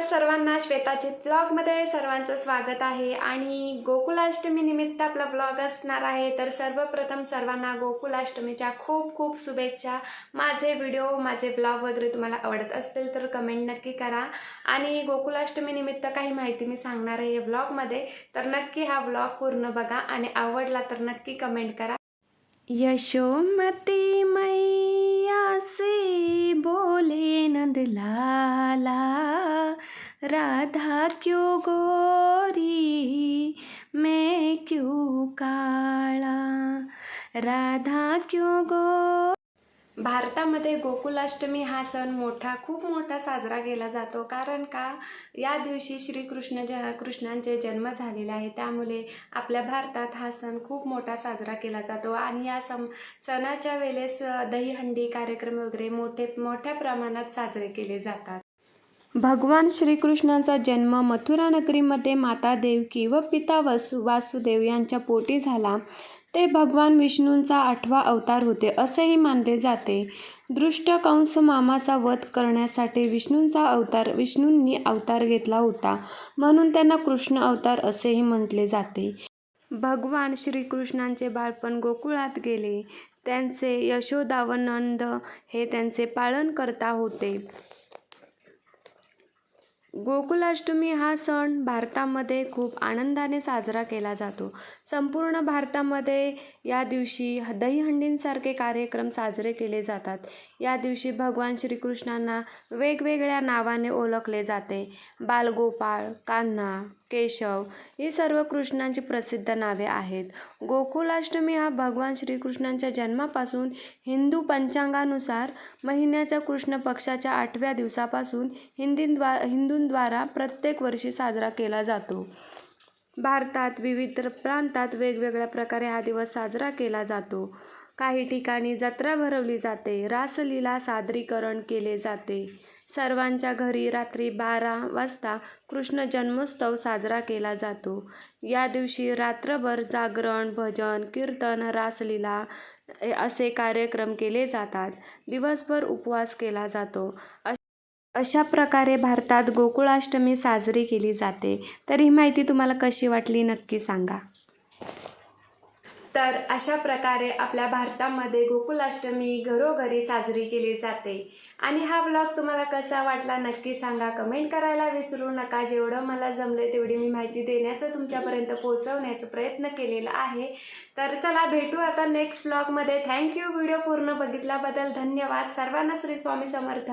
श्वेताचित ब्लॉगमध्ये सर्वांचं स्वागत आहे. आणि गोकुलाष्टमी निमित्त आपला ब्लॉग असणार आहे. तर सर्वप्रथम सर्वांना गोकुलाष्टमीच्या खूप खूप शुभेच्छा. माझे व्हिडिओ माझे ब्लॉग वगैरे तुम्हाला आवडत असतील तर कमेंट नक्की करा. आणि गोकुलाष्टमी निमित्त काही माहिती मी सांगणार आहे ब्लॉगमध्ये. तर नक्की हा ब्लॉग पूर्ण बघा आणि आवडला तर नक्की कमेंट करा. यशोमती मैया से बोले नंदला राधा क्यों गोरी? मैं क्यों काळा राधा क्यों गो? भारतामध्ये गोकुलाष्टमी हा सण मोठा खूप मोठा साजरा केला जातो. कारण का? या दिवशी श्रीकृष्ण ज कृष्णांचे जन्म झालेले आहे त्यामुळे आपल्या भारतात हा सण खूप मोठा साजरा केला जातो. आणि या सम सणाच्या वेळेस दहीहंडी कार्यक्रम वगैरे मोठे मोठ्या प्रमाणात साजरे केले जातात. भगवान श्रीकृष्णांचा जन्म मथुरा नगरीमध्ये माता देवकी व पिता वसु वासुदेव यांच्या पोटी झाला. ते भगवान विष्णूंचा आठवा अवतार होते असेही मानले जाते. दृष्ट कंस मामाचा वध करण्यासाठी विष्णूंचा अवतार विष्णूंनी अवतार घेतला होता. म्हणून त्यांना कृष्ण अवतार असेही म्हटले जाते. भगवान श्रीकृष्णांचे बाळपण गोकुळात गेले. त्यांचे यशोदा व नंद हे त्यांचे पालन करता होते. गोकुलाष्टमी हा सण भारतामध्ये खूप आनंदाने साजरा केला जातो. संपूर्ण भारतामध्ये या दिवशी दहीहंडींसारखे कार्यक्रम साजरे केले जातात. या दिवशी भगवान श्रीकृष्णांना वेगवेगळ्या नावाने ओळखले जाते. बालगोपाळ कान्हा केशव ही सर्व कृष्णांची प्रसिद्ध नावे आहेत. गोकुलाष्टमी हा भगवान श्रीकृष्णांच्या जन्मापासून हिंदू पंचांगानुसार महिन्याच्या कृष्ण पक्षाच्या आठव्या दिवसापासून हिंदींद्वा हिंदूंद्वारा प्रत्येक वर्षी साजरा केला जातो. भारतात विविध प्रांतात वेगवेगळ्या प्रकारे हा दिवस साजरा केला जातो. काही ठिकाणी जत्रा भरवली जाते. रासलीला सादरीकरण केले जाते. सर्वांच्या घरी रात्री बारा वाजता कृष्ण जन्मोत्सव साजरा केला जातो. या दिवशी रात्रभर जागरण भजन कीर्तन रासलीला असे कार्यक्रम केले जातात. दिवसभर उपवास केला जातो. अशा प्रकारे भारतात गोकुळाष्टमी साजरी केली जाते. तर ही माहिती तुम्हाला कशी वाटली नक्की सांगा. तर अशा प्रकारे आपल्या भारतामध्ये गोकुलाष्टमी घरोघरी साजरी केली जाते. आणि हा ब्लॉग तुम्हाला कसा वाटला नक्की सांगा. कमेंट करायला विसरू नका. जेवढं मला जमलं तेवढी मी माहिती देण्याचं तुमच्यापर्यंत पोहोचवण्याचा प्रयत्न केलेला आहे. तर चला भेटू आता नेक्स्ट ब्लॉगमध्ये थँक्यू व्हिडिओ पूर्ण बघितल्याबद्दल धन्यवाद. सर्वांना श्री स्वामी समर्थ.